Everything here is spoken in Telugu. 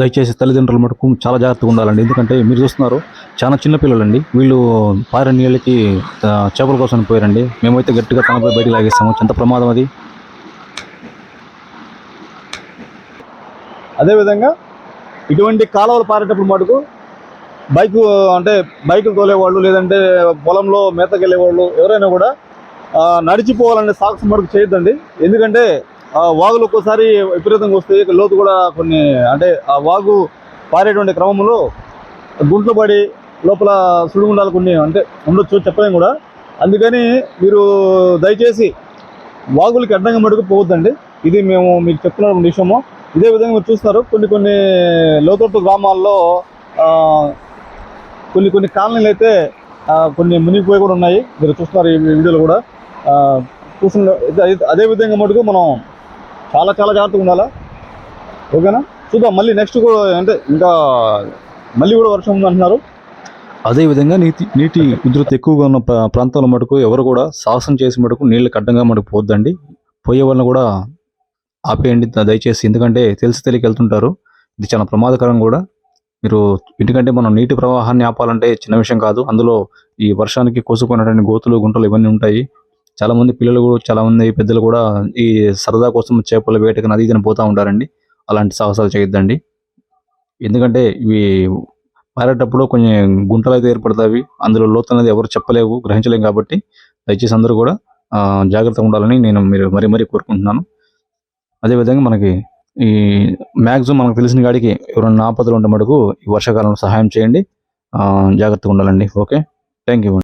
దయచేసి తల్లిదండ్రులు మటుకు చాలా జాగ్రత్తగా ఉండాలండి. ఎందుకంటే మీరు చూస్తున్నారు చాలా చిన్నపిల్లలండి వీళ్ళు పారే నీళ్ళకి చేపల కోసం పోయారండి. మేమైతే గట్టిగా తనపై బయటికి లాగేస్తాము ఎంత ప్రమాదం అది. అదేవిధంగా ఇటువంటి కాలువలు పారేటప్పుడు మటుకు బైక్ అంటే బైకులు తోలేవాళ్ళు లేదంటే పొలంలో మేతకెళ్ళేవాళ్ళు ఎవరైనా కూడా నడిచిపోవాలనే సాక్స్ మటుకు చేయొద్దండి. ఎందుకంటే వాగులు ఒక్కోసారి విపరీతంగా వస్తాయి. లోతు కూడా కొన్ని అంటే ఆ వాగు పారేటువంటి క్రమంలో గుంట్లు పడి లోపల సుడిగుండాలు కొన్ని అంటే ఉండొచ్చు చెప్పలేము కూడా. అందుకని మీరు దయచేసి వాగులకి అడ్డంగా మటుకు పోవద్దండి. ఇది మేము మీకు చెప్తున్న విషయము. ఇదే విధంగా మీరు చూస్తారు కొన్ని కొన్ని లోతట్టు గ్రామాల్లో కొన్ని కొన్ని కాలనీలు అయితే కొన్ని మునిగిపోయి కూడా ఉన్నాయి. మీరు చూస్తున్నారు ఈ వీడియోలో కూడా. చూస్తున్న అదే విధంగా మటుకు మనం చాలా చాలా జాగ్రత్తగా ఉండాలా? ఓకేనా? చూద్దాం మళ్ళీ నెక్స్ట్ కూడా అంటే ఇంకా మళ్ళీ కూడా వర్షం ఉంది అంటున్నారు అదేవిధంగా నీటి నీటి ఉధృతి ఎక్కువగా ఉన్న ప్రాంతాల మటుకు ఎవరు కూడా సాహసం చేసి మటుకు నీళ్ళకి అడ్డంగా మటుకు పోద్దండి పోయే వాళ్ళని కూడా ఆపేయండి దయచేసి. ఎందుకంటే తెలిసి తెలియక వెళ్తుంటారు. ఇది చాలా ప్రమాదకరం కూడా. మీరు ఎందుకంటే మనం నీటి ప్రవాహాన్ని ఆపాలంటే చిన్న విషయం కాదు. అందులో ఈ వర్షానికి కోసుకున్నటువంటి గోతులు గుంటలు ఇవన్నీ ఉంటాయి. చాలా మంది పిల్లలు కూడా చాలా మంది పెద్దలు కూడా ఈ సరదా కోసం చేపల వేటకి నది ఇదిన పోతూ ఉంటారండి. అలాంటి సాహసాలు చేయొద్దండి. ఎందుకంటే ఇవి పారేటప్పుడు కొంచెం గుంటలు అయితే ఏర్పడతాయి. అందులో లోతు అనేది ఎవరు చెప్పలేవు గ్రహించలేము కాబట్టి దయచేసి అందరూ కూడా జాగ్రత్తగా ఉండాలని నేను మీరు మరీ మరీ కోరుకుంటున్నాను. అదేవిధంగా మనకి ఈ మ్యాక్సిమం మనకు తెలిసిన గాడికి ఎవరైనా ఆపదలు ఉంటే మటుకు ఈ వర్షాకాలంలో సహాయం చేయండి. జాగ్రత్తగా ఉండాలండి. ఓకే? Thank you